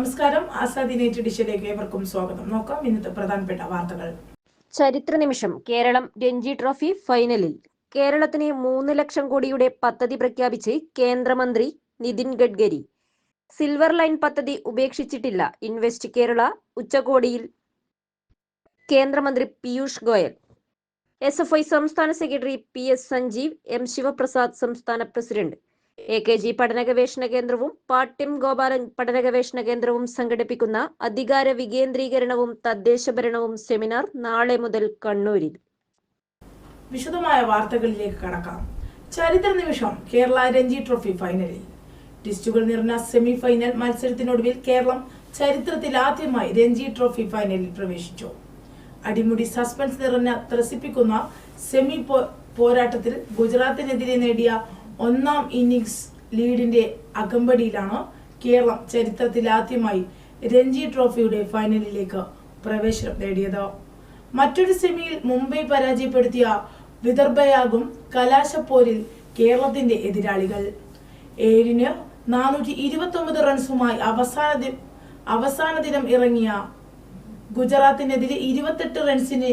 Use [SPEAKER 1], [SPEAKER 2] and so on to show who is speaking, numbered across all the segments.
[SPEAKER 1] നമസ്കാരം. ആസാദി നൈറ്റ് ഡിഷിലേക്ക് ഏവർക്കും സ്വാഗതം. നോക്കാം ഇന്നത്തെ പ്രധാനപ്പെട്ട വാർത്തകൾ.
[SPEAKER 2] ചരിത്ര നിമിഷം കേരളം രഞ്ജി ട്രോഫി ഫൈനലിൽ. കേരളത്തിന് മൂന്ന് ലക്ഷം കോടിയുടെ പദ്ധതി പ്രഖ്യാപിച്ച് കേന്ദ്രമന്ത്രി നിതിൻ ഗഡ്കരി. സിൽവർ ലൈൻ പദ്ധതി ഉപേക്ഷിച്ചിട്ടില്ല ഇൻവെസ്റ്റ് കേരള ഉച്ചകോടിയിൽ. കേന്ദ്രമന്ത്രി Piyush Goyal. S F I സംസ്ഥാന secretary P S Sanjeev M Sivaprasad സംസ്ഥാന പ്രസിഡന്റ്. എ കെ ജി പഠന ഗവേഷണ കേന്ദ്രവും പാട്യം ഗോപാലൻ പഠന ഗവേഷണ കേന്ദ്രവും സംഘടിപ്പിക്കുന്ന അധികാര വികേന്ദ്രീകരണവും തദ്ദേശഭരണവും സെമിനാർ നാളെ മുതൽ കണ്ണൂരിൽ.
[SPEAKER 1] വിശദമായ വാർത്തകളിലേക്ക് കടക്കാം. ചരിത്ര നിമിഷം കേരള രഞ്ജി ട്രോഫി ഫൈനലിൽ. ടിസ്റ്റുകൾ നിറഞ്ഞ സെമി ഫൈനൽ മത്സരത്തിനൊടുവിൽ കേരളം ചരിത്രത്തിൽ ആദ്യമായി രഞ്ജി ട്രോഫി ഫൈനലിൽ പ്രവേശിച്ചു. അടിമുടി സസ്പെൻസ് നിറഞ്ഞ ത്രസിപ്പിക്കുന്ന സെമി പോരാട്ടത്തിൽ ഗുജറാത്തിനെതിരെ നേടിയ ഒന്നാം ഇന്നിംഗ്സ് ലീഡിന്റെ അകമ്പടിയിലാണ് കേരളം ചരിത്രത്തിൽ ആദ്യമായി രഞ്ജി ട്രോഫിയുടെ ഫൈനലിലേക്ക് പ്രവേശനം നേടിയത്. മറ്റൊരു സെമിയിൽ മുംബൈ പരാജയപ്പെടുത്തിയ വിദർഭയാകും കലാശപ്പോരിൽ കേരളത്തിന്റെ എതിരാളികൾ. ഏഴിന് നാനൂറ്റി ഇരുപത്തി ഒമ്പത് റൺസുമായി അവസാന അവസാന ദിനം ഇറങ്ങിയ ഗുജറാത്തിനെതിരെ ഇരുപത്തെട്ട് റൺസിന്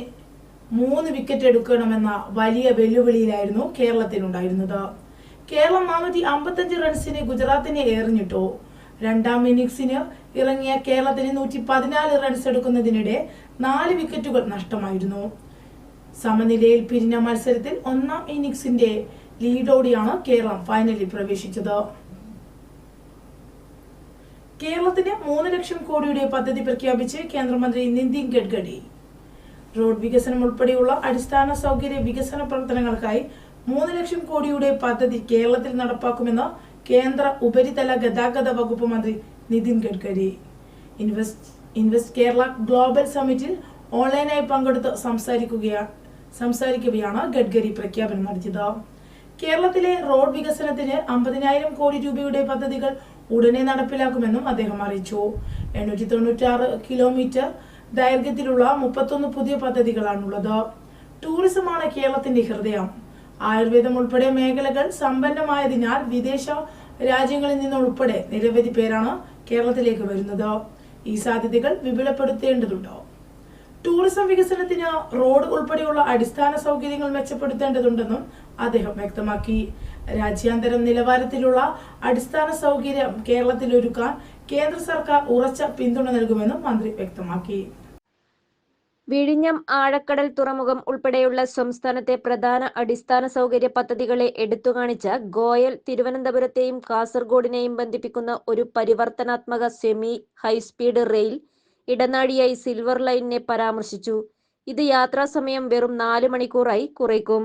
[SPEAKER 1] മൂന്ന് വിക്കറ്റ് എടുക്കണമെന്ന വലിയ വെല്ലുവിളിയിലായിരുന്നു കേരളത്തിനുണ്ടായിരുന്നത്. കേരളം നാനൂറ്റി അമ്പത്തഞ്ച് റൺസിന് ഗുജറാത്തിനെ എറിഞ്ഞിട്ടു രണ്ടാം ഇന്നിംഗ്സിന് ഇറങ്ങിയ കേരളത്തിന് നൂറ്റി പതിനാല് റൺസ് എടുക്കുന്നതിനിടെ നാല് വിക്കറ്റുകൾ നഷ്ടമായിരുന്നു. സമനിലയിൽ പിരിഞ്ഞ മത്സരത്തിൽ ഒന്നാം ഇന്നിംഗ്സിന്റെ ലീഡോടെയാണ് കേരളം ഫൈനലിൽ പ്രവേശിച്ചത്. കേരളത്തിന് മൂന്ന് ലക്ഷം കോടിയുടെ പദ്ധതി പ്രഖ്യാപിച്ച് കേന്ദ്രമന്ത്രി നിതിൻ ഗഡ്കരി. റോഡ് വികസനം ഉൾപ്പെടെയുള്ള അടിസ്ഥാന സൗകര്യ വികസന പ്രവർത്തനങ്ങൾക്കായി മൂന്ന് ലക്ഷം കോടിയുടെ പദ്ധതി കേരളത്തിൽ നടപ്പാക്കുമെന്ന് കേന്ദ്ര ഉപരിതല ഗതാഗത വകുപ്പ് മന്ത്രി Nitin Gadkari. Invest invest Kerala global സമ്മിറ്റിൽ ഓൺലൈനായി പങ്കെടുത്ത് സംസാരിക്കുകയാണ് സംസാരിക്കവെയാണ് ഗഡ്കരി പ്രഖ്യാപനം നടത്തിയത്. കേരളത്തിലെ റോഡ് വികസനത്തിന് അമ്പതിനായിരം കോടി രൂപയുടെ പദ്ധതികൾ ഉടനെ നടപ്പിലാക്കുമെന്നും അദ്ദേഹം അറിയിച്ചു. എണ്ണൂറ്റി തൊണ്ണൂറ്റാറ് കിലോമീറ്റർ ദൈർഘ്യത്തിലുള്ള മുപ്പത്തൊന്ന് പുതിയ പദ്ധതികളാണുള്ളത്. ടൂറിസമാണ് കേരളത്തിന്റെ ഹൃദയം. ആയുർവേദം ഉൾപ്പെടെ മേഖലകൾ സമ്പന്നമായതിനാൽ വിദേശ രാജ്യങ്ങളിൽ നിന്നുൾപ്പെടെ നിരവധി പേരാണ് കേരളത്തിലേക്ക് വരുന്നത്. ഈ സാധ്യതകൾ വിപുലപ്പെടുത്തേണ്ടതുണ്ടോ? ടൂറിസം വികസനത്തിന് റോഡ് ഉൾപ്പെടെയുള്ള അടിസ്ഥാന സൗകര്യങ്ങൾ മെച്ചപ്പെടുത്തേണ്ടതുണ്ടെന്നും അദ്ദേഹം വ്യക്തമാക്കി. രാജ്യാന്തര നിലവാരത്തിലുള്ള അടിസ്ഥാന സൗകര്യം കേരളത്തിൽ ഒരുക്കാൻ കേന്ദ്ര സർക്കാർ ഉറച്ച പിന്തുണ നൽകുമെന്നും മന്ത്രി വ്യക്തമാക്കി.
[SPEAKER 2] വിഴിഞ്ഞം ആഴക്കടൽ തുറമുഖം ഉൾപ്പെടെയുള്ള സംസ്ഥാനത്തെ പ്രധാന അടിസ്ഥാന സൗകര്യ പദ്ധതികളെ എടുത്തുകാണിച്ച ഗോയൽ തിരുവനന്തപുരത്തെയും കാസർഗോഡിനെയും ബന്ധിപ്പിക്കുന്ന ഒരു പരിവർത്തനാത്മക സെമി ഹൈസ്പീഡ് റെയിൽ ഇടനാഴിയായി സിൽവർ ലൈനിനെ പരാമർശിച്ചു. ഇത് യാത്രാസമയം വെറും നാല് മണിക്കൂറായി കുറയ്ക്കും.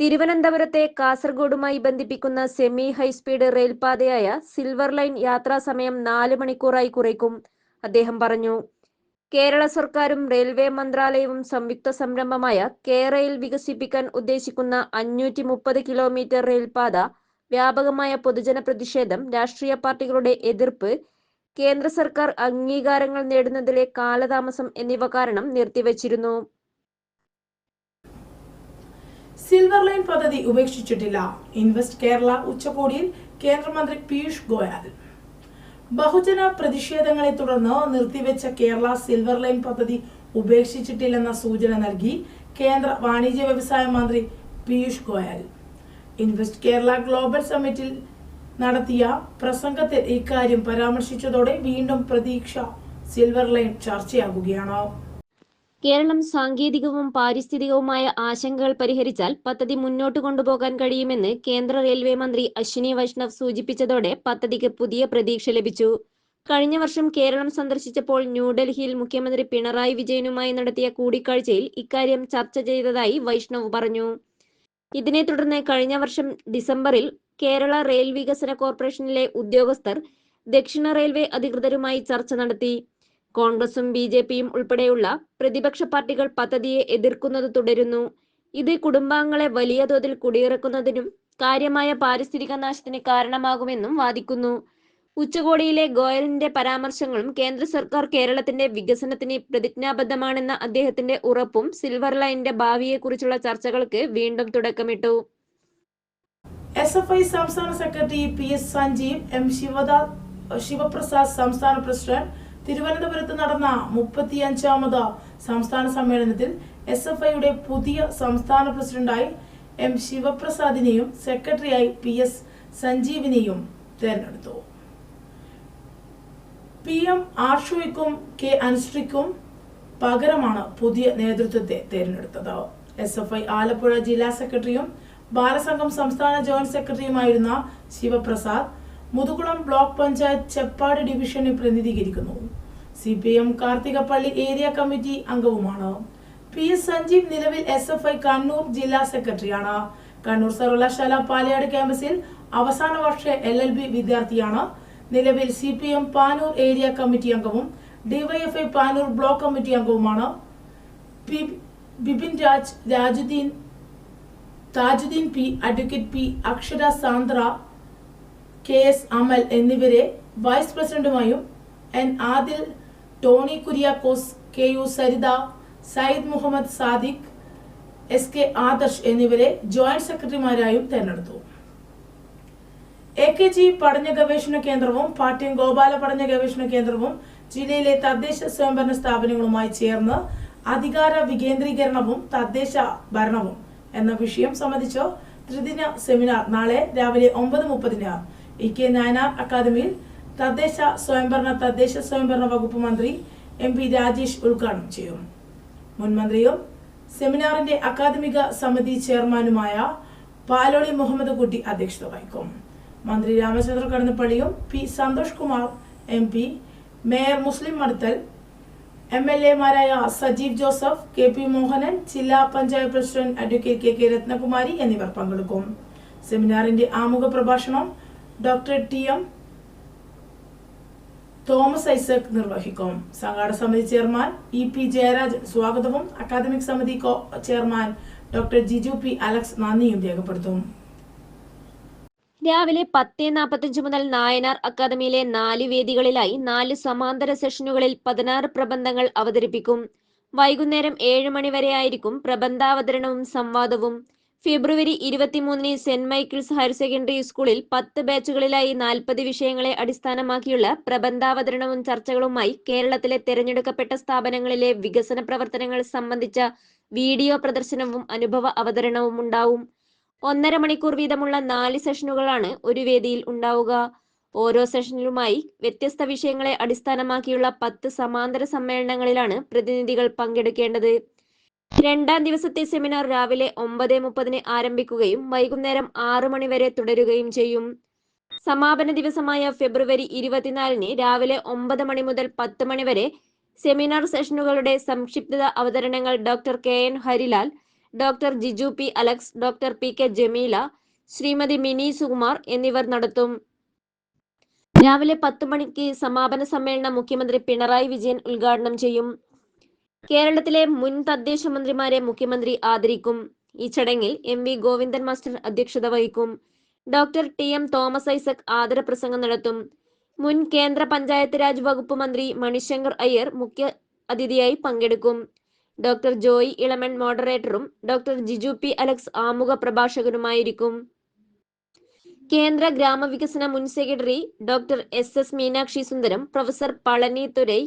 [SPEAKER 2] തിരുവനന്തപുരത്തെ കാസർഗോഡുമായി ബന്ധിപ്പിക്കുന്ന സെമി ഹൈസ്പീഡ് റെയിൽപാതയായ സിൽവർ ലൈൻ യാത്രാസമയം നാല് മണിക്കൂറായി കുറയ്ക്കും അദ്ദേഹം പറഞ്ഞു. കേരള സർക്കാരും റെയിൽവേ മന്ത്രാലയവും സംയുക്ത സംരംഭമായ കേരയിൽ വികസിപ്പിക്കാൻ ഉദ്ദേശിക്കുന്ന അഞ്ഞൂറ്റി മുപ്പത് കിലോമീറ്റർ റെയിൽപാത വ്യാപകമായ പൊതുജന പ്രതിഷേധം രാഷ്ട്രീയ പാർട്ടികളുടെ എതിർപ്പ് കേന്ദ്ര സർക്കാർ അംഗീകാരങ്ങൾ നേടുന്നതിലെ കാലതാമസം എന്നിവ കാരണം നിർത്തിവച്ചിരുന്നു.
[SPEAKER 1] സിൽവർ ലൈൻ പദ്ധതി ഉപേക്ഷിച്ചിട്ടില്ല. ഇൻവെസ്റ്റ് കേരള ഉച്ചകോടിയിൽ കേന്ദ്രമന്ത്രി പീയൂഷ് ഗോയൽ. ബഹുജന പ്രതിഷേധങ്ങളെ തുടർന്ന് നിർത്തിവെച്ച കേരള സിൽവർ ലൈൻ പദ്ധതി ഉപേക്ഷിച്ചിട്ടില്ലെന്ന സൂചന നൽകി കേന്ദ്ര വാണിജ്യ വ്യവസായ മന്ത്രി പീയൂഷ് ഗോയൽ. ഇൻവെസ്റ്റ് കേരള ഗ്ലോബൽ സമ്മിറ്റിൽ നടത്തിയ പ്രസംഗത്തിൽ ഇക്കാര്യം പരാമർശിച്ചതോടെ വീണ്ടും പ്രതീക്ഷ സിൽവർ ലൈൻ ചർച്ചയാകുകയാണ്.
[SPEAKER 2] കേരളം സാങ്കേതികവും പാരിസ്ഥിതികവുമായ ആശങ്കകൾ പരിഹരിച്ചാൽ പദ്ധതി മുന്നോട്ട് കൊണ്ടുപോകാൻ കഴിയുമെന്ന് കേന്ദ്ര റെയിൽവേ മന്ത്രി അശ്വിനി വൈഷ്ണവ് സൂചിപ്പിച്ചതോടെ പദ്ധതിക്ക് പുതിയ പ്രതീക്ഷ ലഭിച്ചു. കഴിഞ്ഞ വർഷം കേരളം സന്ദർശിച്ചപ്പോൾ ന്യൂഡൽഹിയിൽ മുഖ്യമന്ത്രി പിണറായി വിജയനുമായി നടത്തിയ കൂടിക്കാഴ്ചയിൽ ഇക്കാര്യം ചർച്ച ചെയ്തതായി വൈഷ്ണവ് പറഞ്ഞു. ഇതിനെ തുടർന്ന് കഴിഞ്ഞ വർഷം ഡിസംബറിൽ കേരള റെയിൽ വികസന കോർപ്പറേഷനിലെ ഉദ്യോഗസ്ഥർ ദക്ഷിണ റെയിൽവേ അധികൃതരുമായി ചർച്ച നടത്തി. കോൺഗ്രസും ബി ജെ പിയും ഉൾപ്പെടെയുള്ള പ്രതിപക്ഷ പാർട്ടികൾ പദ്ധതിയെ എതിർക്കുന്നത് തുടരുന്നു. ഇത് കുടുംബാംഗങ്ങളെ വലിയ തോതിൽ കുടിയിറക്കുന്നതിനും കാര്യമായ പാരിസ്ഥിതിക നാശത്തിന് കാരണമാകുമെന്നും വാദിക്കുന്നു. ഉച്ചകോടിയിലെ ഗോയലിന്റെ പരാമർശങ്ങളും കേന്ദ്ര സർക്കാർ കേരളത്തിന്റെ വികസനത്തിന് പ്രതിജ്ഞാബദ്ധമാണെന്ന അദ്ദേഹത്തിന്റെ ഉറപ്പും സിൽവർ ലൈനിന്റെ ഭാവിയെക്കുറിച്ചുള്ള ചർച്ചകൾക്ക് വീണ്ടും തുടക്കമിട്ടു.
[SPEAKER 1] എസ് എഫ് ഐ സംസ്ഥാന secretary P S Sanjeev M Sivadas Sivaprasad സംസ്ഥാന പ്രസിഡന്റ് തിരുവനന്തപുരത്ത് നടന്ന മുപ്പത്തിയഞ്ചാമത് സംസ്ഥാന സമ്മേളനത്തിൽ എസ് എഫ് ഐയുടെ പുതിയ സംസ്ഥാന പ്രസിഡന്റായി എം ശിവപ്രസാദിനെയും സെക്രട്ടറിയായി പി എസ് സഞ്ജീവിനെയും തെരഞ്ഞെടുത്തു. പി എം ആഷുവിക്കും കെ അനുശ്രീക്കും പകരമാണ് പുതിയ നേതൃത്വത്തെ തെരഞ്ഞെടുത്തത്. എസ് എഫ് ഐ ആലപ്പുഴ ജില്ലാ സെക്രട്ടറിയും ബാലസംഘം സംസ്ഥാന ജോയിന്റ് സെക്രട്ടറിയുമായിരുന്ന ശിവപ്രസാദ് മുതുകുളം ബ്ലോക്ക് പഞ്ചായത്ത് ചെപ്പാട് ഡിവിഷനെ പ്രതിനിധീകരിക്കുന്നു. C P M Karthikappally area committee അംഗവുമാണ്. P S Sanjeev നിലവിൽ എസ് എഫ് ഐ കണ്ണൂർ ജില്ലാ സെക്രട്ടറിയാണ്. കണ്ണൂർ സർവകലാശാല പാലയാട് ക്യാമ്പസിൽ അവസാന വർഷ എൽ എൽ ബി വിദ്യാർത്ഥിയാണ്. നിലവിൽ C P M Panoor area committee അംഗവും DYFI Panoor block committee അംഗവുമാണ്. Bipin Raj Rajuddin Thajuddin P advocate P Akshara Sandra K S Amal എന്നിവരെ vice പ്രസിഡന്റുമായും N Adil Tony Kuriakose K U Saritha Sayyid Muhammad Sadiq S K Adarsh എന്നിവരെ joint സെക്രട്ടറിമാരായും തെരഞ്ഞെടുത്തു. A K G പഠന ഗവേഷണ കേന്ദ്രവും പാട്യം ഗോപാല പഠന ഗവേഷണ കേന്ദ്രവും ജില്ലയിലെ തദ്ദേശ സ്വയംഭരണ സ്ഥാപനങ്ങളുമായി ചേർന്ന് അധികാര വികേന്ദ്രീകരണവും തദ്ദേശ ഭരണവും എന്ന വിഷയം സംബന്ധിച്ച് ത്രിദിന സെമിനാർ നാളെ രാവിലെ ഒമ്പത് മുപ്പതിന്. ഇ കെ നായനാർ അക്കാദമിയിൽ തദ്ദേശ സ്വയംഭരണ തദ്ദേശ സ്വയംഭരണ വകുപ്പ് മന്ത്രി എം പി രാജേഷ് ഉദ്ഘാടനം ചെയ്യും. മുൻ മന്ത്രിയും സെമിനാറിന്റെ അക്കാദമിക സമിതി ചെയർമാനുമായ പാലോളി മുഹമ്മദ് കുട്ടി അധ്യക്ഷത വഹിക്കും. മന്ത്രി Ramachandra കടന്നപ്പള്ളിയും P Santhosh Kumar M P mayor Muslih Madathil M L എമാരായ Sajeev Joseph K P Mohanan ജില്ലാ panchayat president advocate K K Rathnakumari എന്നിവർ പങ്കെടുക്കും. സെമിനാറിന്റെ ആമുഖ പ്രഭാഷണം doctor T M Thomas Isaac നിർവഹിക്കും. സംഘാടക സമിതി ചെയർമാൻ ഇ പി ജയരാജൻ സ്വാഗതവും അക്കാദമിക് സമിതി co- chairman doctor Jiju P Alex നന്ദിയും രേഖപ്പെടുത്തും.
[SPEAKER 2] രാവിലെ പത്ത് നാൽപ്പത്തഞ്ച് മുതൽ നായനാർ അക്കാദമിയിലെ നാല് വേദികളിലായി നാല് സമാന്തര സെഷനുകളിൽ പതിനാറ് പ്രബന്ധങ്ങൾ അവതരിപ്പിക്കും. വൈകുന്നേരം ഏഴ് മണി വരെ ആയിരിക്കും പ്രബന്ധാവതരണവും സംവാദവും. ഫെബ്രുവരി ഇരുപത്തിമൂന്നിന് സെന്റ് മൈക്കിൾസ് ഹയർ സെക്കൻഡറി സ്കൂളിൽ പത്ത് ബാച്ചുകളിലായി നാൽപ്പത് വിഷയങ്ങളെ അടിസ്ഥാനമാക്കിയുള്ള പ്രബന്ധാവതരണവും ചർച്ചകളുമായി കേരളത്തിലെ തെരഞ്ഞെടുക്കപ്പെട്ട സ്ഥാപനങ്ങളിലെ വികസന പ്രവർത്തനങ്ങൾ സംബന്ധിച്ച വീഡിയോ പ്രദർശനവും അനുഭവ അവതരണവും ഉണ്ടാവും. ഒന്നര മണിക്കൂർ വീതമുള്ള നാല് സെഷനുകളാണ് ഒരു വേദിയിൽ ഉണ്ടാവുക. ഓരോ സെഷനിലുമായി വ്യത്യസ്ത വിഷയങ്ങളെ അടിസ്ഥാനമാക്കിയുള്ള പത്ത് സമാന്തര സമ്മേളനങ്ങളിലാണ് പ്രതിനിധികൾ പങ്കെടുക്കേണ്ടത്. രണ്ടാം ദിവസത്തെ സെമിനാർ രാവിലെ ഒമ്പത് മുപ്പതിന് ആരംഭിക്കുകയും വൈകുന്നേരം ആറു മണിവരെ തുടരുകയും ചെയ്യും. സമാപന ദിവസമായ ഫെബ്രുവരി ഇരുപത്തിനാലിന് രാവിലെ ഒമ്പത് മണി മുതൽ പത്ത് മണിവരെ സെമിനാർ സെഷനുകളുടെ സംക്ഷിപ്ത അവതരണങ്ങൾ doctor K N Harilal doctor Jiju P Alex doctor P K Jameela Srimathi Mini Sukumar എന്നിവർ നടത്തും. രാവിലെ പത്ത് മണിക്ക് സമാപന സമ്മേളനം മുഖ്യമന്ത്രി പിണറായി വിജയൻ ഉദ്ഘാടനം ചെയ്യും. കേരളത്തിലെ മുൻ തദ്ദേശ മന്ത്രിമാരെ മുഖ്യമന്ത്രി ആദരിക്കും. ഈ ചടങ്ങിൽ എം വി ഗോവിന്ദൻ മാസ്റ്റർ അധ്യക്ഷത വഹിക്കും. Doctor T M Thomas Isaac ആദരപ്രസംഗം നടത്തും. മുൻ കേന്ദ്ര പഞ്ചായത്ത് രാജ് വകുപ്പ് മന്ത്രി മണിശങ്കർ അയ്യർ മുഖ്യ അതിഥിയായി പങ്കെടുക്കും. ഡോക്ടർ ജോയി ഇളമൺ മോഡറേറ്ററും ഡോക്ടർ ജിജു പി അലക്സ് ആമുഖ പ്രഭാഷകനുമായിരിക്കും. കേന്ദ്ര ഗ്രാമവികസന മുൻ secretary doctor S S Meenakshi Sundaram professor Palani Thurai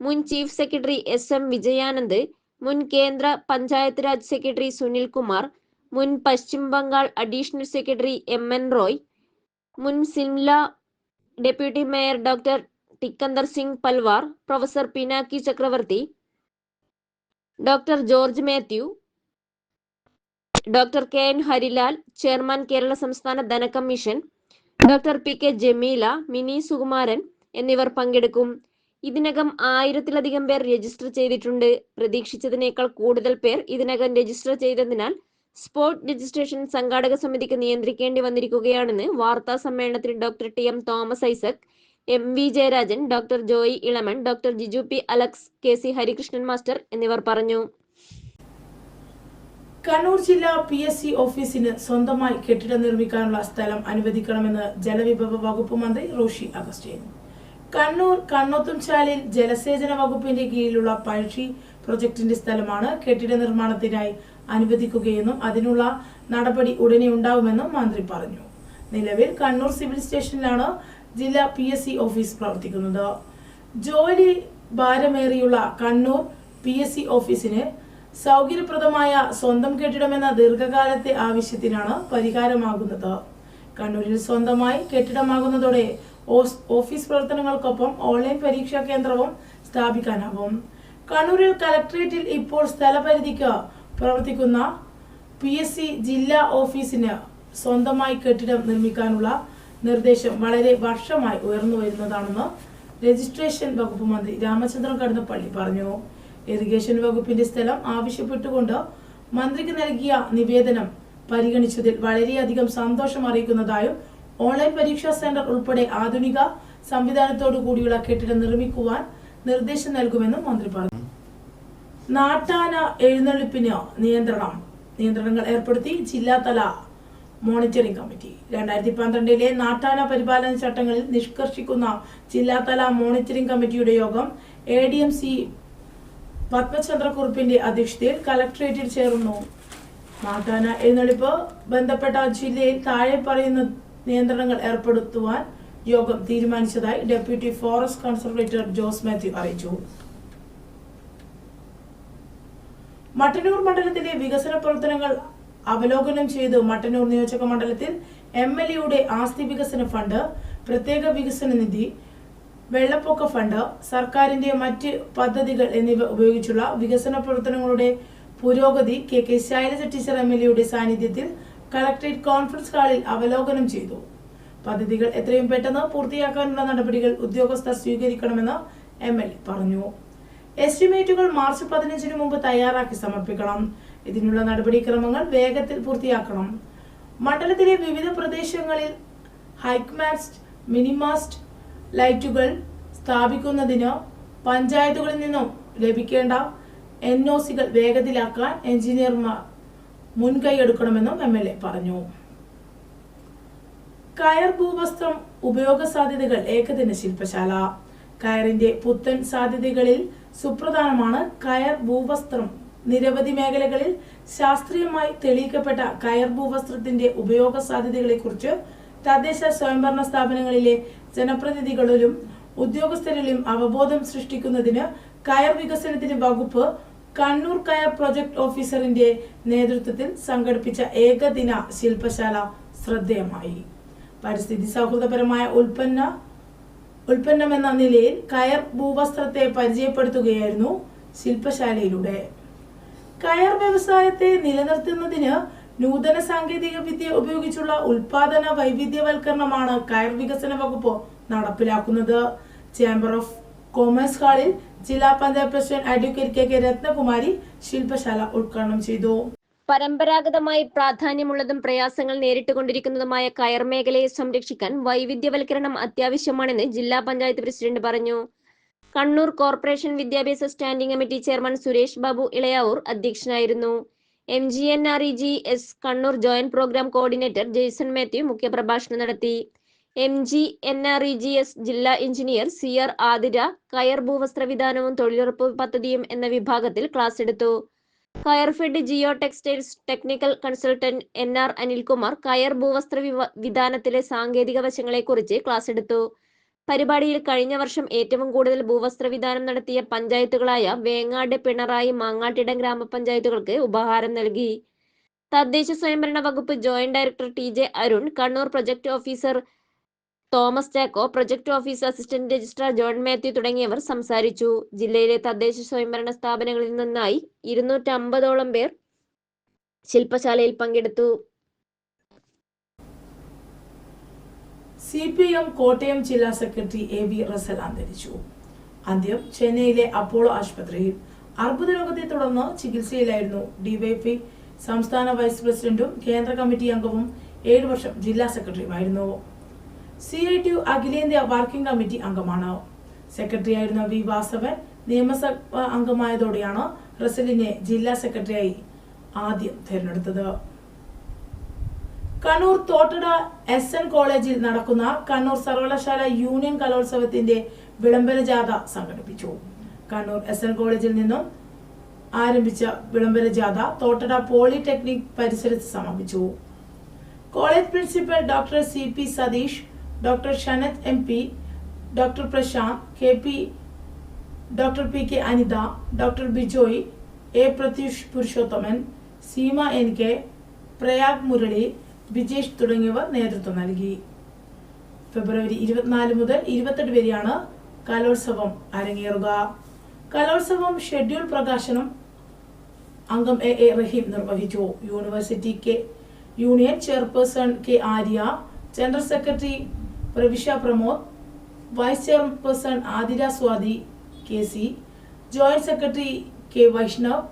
[SPEAKER 2] മുൻ chief secretary S M Vijayanand മുൻ കേന്ദ്ര പഞ്ചായത്ത് രാജ് സെക്രട്ടറി സുനിൽ കുമാർ മുൻ Paschima Bengal additional secretary M N Roy മുൻ Shimla deputy mayor doctor Tikender Singh Panwar professor Pinaki Chakravarthy doctor George Mathew doctor K N Harilal chairman Kerala സംസ്ഥാന ധന commission doctor P K Jameela Mini Sukumaran എന്നിവർ പങ്കെടുക്കും. ഇതിനകം ആയിരത്തിലധികം പേർ register ചെയ്തിട്ടുണ്ട്. പ്രതീക്ഷിച്ചതിനേക്കാൾ കൂടുതൽ പേർ ഇതിനകം രജിസ്റ്റർ ചെയ്തതിനാൽ സ്പോട്ട് രജിസ്ട്രേഷൻ സംഘാടക സമിതിക്ക് നിയന്ത്രിക്കേണ്ടി വന്നിരിക്കുകയാണെന്ന് വാർത്താ സമ്മേളനത്തിൽ doctor T M Thomas Isaac M V Jayarajan doctor Joy Elamon doctor Jiju P Alex K C Harikrishnan master എന്നിവർ പറഞ്ഞു.
[SPEAKER 1] കണ്ണൂർ ജില്ലാ പി എസ് സി ഓഫീസിന് സ്വന്തമായി കെട്ടിടം നിർമ്മിക്കാനുള്ള സ്ഥലം അനുവദിക്കണമെന്ന് ജലവിഭവ വകുപ്പ് മന്ത്രി റോഷി അഗസ്റ്റ്യൻ കണ്ണൂർ കണ്ണോത്തുംചാലിൽ ജലസേചന വകുപ്പിന്റെ കീഴിലുള്ള പഴശ്ശി പ്രൊജക്ടിന്റെ സ്ഥലമാണ് കെട്ടിട നിർമ്മാണത്തിനായി അനുവദിക്കുകയെന്നും അതിനുള്ള നടപടി ഉടനെ ഉണ്ടാവുമെന്നും മന്ത്രി പറഞ്ഞു. നിലവിൽ കണ്ണൂർ സിവിൽ സ്റ്റേഷനിലാണ് ജില്ലാ പി എസ് സി ഓഫീസ് പ്രവർത്തിക്കുന്നത്. ജോലി ഭാരമേറിയുള്ള കണ്ണൂർ പി എസ് സി ഓഫീസിന് സൗകര്യപ്രദമായ സ്വന്തം കെട്ടിടമെന്ന ദീർഘകാലത്തെ ആവശ്യത്തിനാണ് പരിഹാരമാകുന്നത്. കണ്ണൂരിൽ സ്വന്തമായി കെട്ടിടമാകുന്നതോടെ ഓഫീസ് പ്രവർത്തനങ്ങൾക്കൊപ്പം ഓൺലൈൻ പരീക്ഷാ കേന്ദ്രവും സ്ഥാപിക്കാനാകും. കണ്ണൂരിൽ കലക്ട്രേറ്റിൽ ഇപ്പോൾ സ്ഥലപരിധിക്ക് പ്രവർത്തിക്കുന്ന പി എസ് സി ജില്ലാ ഓഫീസിന് സ്വന്തമായി കെട്ടിടം നിർമ്മിക്കാനുള്ള നിർദ്ദേശം വളരെ വർഷമായി ഉയർന്നു വരുന്നതാണെന്ന് രജിസ്ട്രേഷൻ വകുപ്പ് മന്ത്രി രാമചന്ദ്രൻ കടന്നപ്പള്ളി പറഞ്ഞു. ഇറിഗേഷൻ വകുപ്പിന്റെ സ്ഥലം ആവശ്യപ്പെട്ടുകൊണ്ട് മന്ത്രിക്ക് നൽകിയ നിവേദനം പരിഗണിച്ചതിൽ വളരെയധികം സന്തോഷം അറിയിക്കുന്നതായും ഓൺലൈൻ പരീക്ഷാ സെന്റർ ഉൾപ്പെടെ ആധുനിക സംവിധാനത്തോടു കൂടിയുള്ള കെട്ടിടം നിർമ്മിക്കുവാൻ നിർദ്ദേശം നൽകുമെന്നും മന്ത്രി പറഞ്ഞു. നാട്ടാന എഴുന്നള്ളിപ്പിന് നിയന്ത്രണം. നിയന്ത്രണങ്ങൾ ഏർപ്പെടുത്തി ജില്ലാതല മോണിറ്ററിംഗ് കമ്മിറ്റി. രണ്ടായിരത്തി പന്ത്രണ്ടിലെ നാട്ടാന പരിപാലന ചട്ടങ്ങളിൽ നിഷ്കർഷിക്കുന്ന ജില്ലാതല മോണിറ്ററിംഗ് കമ്മിറ്റിയുടെ യോഗം എ ഡി എം സി പത്മചന്ദ്രക്കുറുപ്പിന്റെ അധ്യക്ഷതയിൽ കലക്ട്രേറ്റിൽ ചേർന്നു. നാട്ടാന എഴുന്നള്ളിപ്പ് ബന്ധപ്പെട്ട ജില്ലയിൽ താഴെ പറയുന്ന നിയന്ത്രണങ്ങൾ ഏർപ്പെടുത്തുവാൻ യോഗം തീരുമാനിച്ചതായി deputy forest conservator Jose Mathew അറിയിച്ചു. മട്ടന്നൂർ മണ്ഡലത്തിലെ വികസന പ്രവർത്തനങ്ങൾ അവലോകനം ചെയ്ത് മട്ടന്നൂർ നിയോജക മണ്ഡലത്തിൽ എം എൽ എയുടെ ആസ്തി വികസന ഫണ്ട് പ്രത്യേക വികസന നിധി വെള്ളപ്പൊക്ക ഫണ്ട് സർക്കാരിന്റെ മറ്റ് പദ്ധതികൾ എന്നിവ ഉപയോഗിച്ചുള്ള വികസന പ്രവർത്തനങ്ങളുടെ പുരോഗതി K K Shailaja teacher M L എയുടെ സാന്നിധ്യത്തിൽ കളക്ടറേറ്റ് കോൺഫറൻസ് ഹാളിൽ അവലോകനം ചെയ്തു. പദ്ധതികൾ എത്രയും പെട്ടെന്ന് പൂർത്തിയാക്കാനുള്ള നടപടികൾ ഉദ്യോഗസ്ഥർ സ്വീകരിക്കണമെന്ന് എം എൽ എ പറഞ്ഞു. എസ്റ്റിമേറ്റുകൾ മാർച്ച് പതിനഞ്ചിന് മുമ്പ് തയ്യാറാക്കി സമർപ്പിക്കണം. ഇതിനുള്ള നടപടിക്രമങ്ങൾ വേഗത്തിൽ പൂർത്തിയാക്കണം. മണ്ഡലത്തിലെ വിവിധ പ്രദേശങ്ങളിൽ ഹൈക്മാസ്റ്റ് മിനിമാസ്റ്റ് ലൈറ്റുകൾ സ്ഥാപിക്കുന്നതിന് പഞ്ചായത്തുകളിൽ നിന്നും ലഭിക്കേണ്ട എൻ ഒ സികൾ വേഗത്തിലാക്കാൻ എഞ്ചിനീയർമാർ മുൻകൈയെടുക്കണമെന്നും എം എൽ എ പറഞ്ഞു. കയർ ഭൂവസ്ത്രം ഉപയോഗ സാധ്യതകൾ ഏകദിന ശില്പശാല. കയറിന്റെ പുത്തൻ സാധ്യതകളിൽ സുപ്രധാനമാണ് കയർ ഭൂവസ്ത്രം. നിരവധി മേഖലകളിൽ ശാസ്ത്രീയമായി തെളിയിക്കപ്പെട്ട കയർ ഭൂവസ്ത്രത്തിന്റെ ഉപയോഗ സാധ്യതകളെക്കുറിച്ച് തദ്ദേശ സ്വയംഭരണ സ്ഥാപനങ്ങളിലെ ജനപ്രതിനിധികളിലും ഉദ്യോഗസ്ഥരിലും അവബോധം സൃഷ്ടിക്കുന്നതിന് കയർ വികസനത്തിന് വകുപ്പ് കണ്ണൂർ കയർ പ്രൊജക്ട് ഓഫീസറിന്റെ നേതൃത്വത്തിൽ സംഘടിപ്പിച്ച ഏകദിന ശില്പശാല ശ്രദ്ധേയമായി. പരിസ്ഥിതി സൗഹൃദപരമായ ഉൽപ്പന്ന ഉൽപ്പന്നമെന്ന നിലയിൽ കയർ ഭൂവസ്ത്രത്തെ പരിചയപ്പെടുത്തുകയായിരുന്നു ശില്പശാലയിലൂടെ. കയർ വ്യവസായത്തെ നിലനിർത്തുന്നതിന് നൂതന സാങ്കേതിക വിദ്യ ഉപയോഗിച്ചുള്ള ഉൽപാദന വൈവിധ്യവൽക്കരണമാണ് കയർ വികസന വകുപ്പ് നടപ്പിലാക്കുന്നത്. ചേംബർ ഓഫ് കോമേഴ്സ് ഹാളിൽ ജില്ലാ panchayat president advocate K K Rathnakumari ശില്പശാല ഉദ്ഘാടനം ചെയ്തു.
[SPEAKER 2] പരമ്പരാഗതമായി പ്രാധാന്യമുള്ളതും പ്രയാസങ്ങൾ നേരിട്ടുകൊണ്ടിരിക്കുന്നതുമായ കയർ മേഖലയെ സംരക്ഷിക്കാൻ വൈവിധ്യവൽക്കരണം അത്യാവശ്യമാണെന്ന് ജില്ലാ പഞ്ചായത്ത് പ്രസിഡന്റ് പറഞ്ഞു. കണ്ണൂർ കോർപ്പറേഷൻ വിദ്യാഭ്യാസ standing committee chairman Suresh Babu Elayavoor അധ്യക്ഷനായിരുന്നു. M G N R E G S Kannur joint programme coordinator Jaison Mathew മുഖ്യപ്രഭാഷണം നടത്തി. M G N R E G S ജില്ലാ എഞ്ചിനീയർ സി ആർ ആതിര കയർ ഭൂവസ്ത്ര വിധാനവും തൊഴിലുറപ്പ് പദ്ധതിയും എന്ന വിഭാഗത്തിൽ ക്ലാസ് എടുത്തു. Coirfed geotextiles technical consultant N R Anilkumar കയർ ഭൂവസ്ത്ര വിധാനത്തിലെ സാങ്കേതിക വശങ്ങളെക്കുറിച്ച് ക്ലാസ് എടുത്തു. പരിപാടിയിൽ കഴിഞ്ഞ വർഷം ഏറ്റവും കൂടുതൽ ഭൂവസ്ത്ര വിധാനം നടത്തിയ പഞ്ചായത്തുകളായ വേങ്ങാട് പിണറായി മാങ്ങാട്ടിടം ഗ്രാമപഞ്ചായത്തുകൾക്ക് ഉപഹാരം നൽകി. തദ്ദേശ സ്വയംഭരണ വകുപ്പ് joint director T J Arun Kannur project officer Thomas Chacko project office assistant registrar John Mathew തുടങ്ങിയവർ സംസാരിച്ചു. ജില്ലയിലെ തദ്ദേശ സ്വയംഭരണ സ്ഥാപനങ്ങളിൽ നിന്നായി ഇരുന്നൂറ്റമ്പതോളം പേർ ശില്പശാലയിൽ പങ്കെടുത്തു.
[SPEAKER 1] സി പി എം കോട്ടയം ജില്ലാ സെക്രട്ടറി എ വി റസൽ അന്തരിച്ചു. അന്ത്യം ചെന്നൈയിലെ അപ്പോളോ ആശുപത്രിയിൽ അർബുദ രോഗത്തെ തുടർന്ന് ചികിത്സയിലായിരുന്നു ഡിവൈപി സംസ്ഥാന വൈസ് പ്രസിഡന്റും കേന്ദ്ര കമ്മിറ്റി അംഗവും ഏഴു വർഷം ജില്ലാ സെക്രട്ടറിയുമായിരുന്നു. സി ഐ ടി യു അഖിലേന്ത്യാ വർക്കിംഗ് കമ്മിറ്റി അംഗമാണ്. സെക്രട്ടറിയായിരുന്ന വി വാസവൻ നിയമസഭ അംഗമായതോടെയാണ് റസലിനെ ജില്ലാ സെക്രട്ടറിയായി ആദ്യം തിരഞ്ഞെടുത്തത്. കണ്ണൂർ തോട്ടട എസ് എൻ കോളേജിൽ നടക്കുന്ന കണ്ണൂർ സർവകലാശാല യൂണിയൻ കലോത്സവത്തിന്റെ വിളംബര ജാഥ സംഘടിപ്പിച്ചു. കണ്ണൂർ എസ് എൻ കോളേജിൽ നിന്നും ആരംഭിച്ച വിളംബര ജാഥ തോട്ടട പോളിടെക്നിക് പരിസരത്ത് സമാപിച്ചു. College principal doctor C P Satheesh doctor Shanath M P doctor Prashanth K P doctor P K Anitha doctor Bijoy A Prathyush Purushothaman Seema N K Prayag Murali Bijesh തുടങ്ങിയവർ നേതൃത്വം നൽകി. ഫെബ്രുവരി ഇരുപത്തിനാല് മുതൽ ഇരുപത്തെട്ട് വരെയാണ് കലോത്സവം അരങ്ങേറുക. കലോത്സവം ഷെഡ്യൂൾ പ്രകാശനം അംഗം എ എ റഹീം നിർവഹിച്ചു. University K union chairperson K Arya general secretary Pravisha Pramod vice chairperson Athira Swathi K C joint secretary K Vaishnav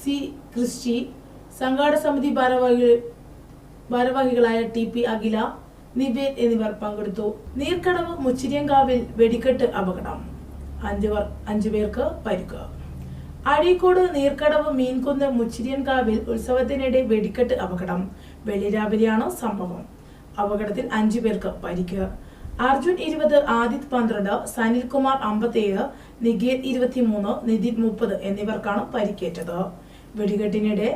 [SPEAKER 1] C Christy സംഘാടക സമിതി ഭാരവാഹികൾ ഭാരവാഹികളായ ടി പി അഖില നിവേദ് എന്നിവർ പങ്കെടുത്തു. നീർക്കടവ് മുച്ചിരിയങ്കാവിൽ വെടിക്കെട്ട് അപകടം. അഞ്ചുവർ അഞ്ചു പേർക്ക് പരിക്ക്. അഴീക്കോട് നീർക്കടവ് മീൻകുന്ന് മുച്ചിരിയൻകാവിൽ ഉത്സവത്തിനിടെ വെടിക്കെട്ട് അപകടം. വെള്ളി രാവിലെയാണ് സംഭവം. അപകടത്തിൽ അഞ്ചു പേർക്ക് പരിക്ക്. അർജുൻ ഇരുപത് ആദിത് പന്ത്രണ്ട് സനിൽകുമാർ അമ്പത്തിയേഴ് നികേത് ഇരുപത്തിമൂന്ന് നിതിൻ മുപ്പത് എന്നിവർക്കാണ് പരിക്കേറ്റത്. വെടികെട്ടിനിടെ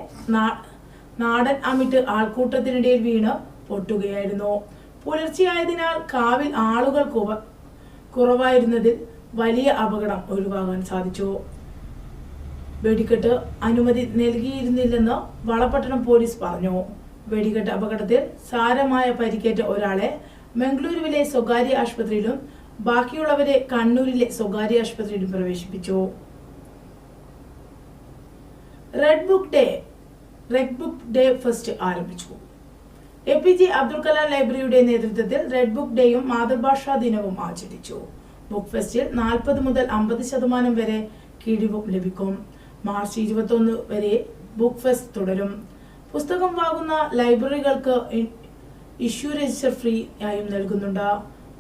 [SPEAKER 1] നാടൻ അമിട്ട് ആൾക്കൂട്ടത്തിനിടയിൽ വീണ് പൊട്ടുകയായിരുന്നു. പുലർച്ചെയായതിനാൽ കാവിൽ ആളുകൾ കുറവായിരുന്നതിൽ വലിയ അപകടം ഒഴിവാകാൻ സാധിച്ചു. വെടിക്കെട്ട് അനുമതി നൽകിയിരുന്നില്ലെന്ന് വളപട്ടണം പോലീസ് പറഞ്ഞു. വെടിക്കെട്ട് അപകടത്തിൽ സാരമായ പരിക്കേറ്റ ഒരാളെ മംഗളൂരുവിലെ സ്വകാര്യ ആശുപത്രിയിലും ബാക്കിയുള്ളവരെ കണ്ണൂരിലെ സ്വകാര്യ ആശുപത്രിയിലും പ്രവേശിപ്പിച്ചു. Red book day red book day first ആരംഭിച്ചു. A P J Abdul Kalam ലൈബ്രറിയുടെ നേതൃത്വത്തിൽ റെഡ് ബുക്ക് ഡേയും മാതൃഭാഷാ ദിനവും ആചരിച്ചു. ബുക്ക് ഫെസ്റ്റിൽ നാൽപ്പത് മുതൽ അമ്പത് ശതമാനം വരെ കിഴിവും ലഭിക്കും. മാർച്ച് ഇരുപത്തൊന്ന് വരെ ബുക്ക് ഫെസ്റ്റ് തുടരും. പുസ്തകം വാങ്ങുന്ന ലൈബ്രറികൾക്ക് ഇഷ്യൂ രജിസ്റ്റർ ഫ്രീ ആയും നൽകുന്നുണ്ട്.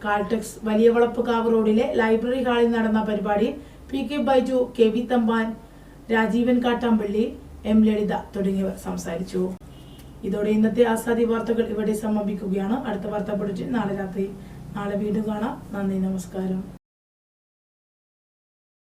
[SPEAKER 1] കാൾടെക്സ് വലിയ വളപ്പ് കാവ് റോഡിലെ ലൈബ്രറി ഹാളിൽ നടന്ന പരിപാടി P K Baiju K V Thampan Rajeevan Kattampally M Lalitha തുടങ്ങിയവർ സംസാരിച്ചു. ഇതോടെ ഇന്നത്തെ ആസാദി വാർത്തകൾ ഇവിടെ സമാപിക്കുകയാണ്. അടുത്ത വാർത്താ ബുള്ളറ്റിൻ നാളെ രാത്രി. നാളെ വീണ്ടും കാണാം. നന്ദി നമസ്കാരം.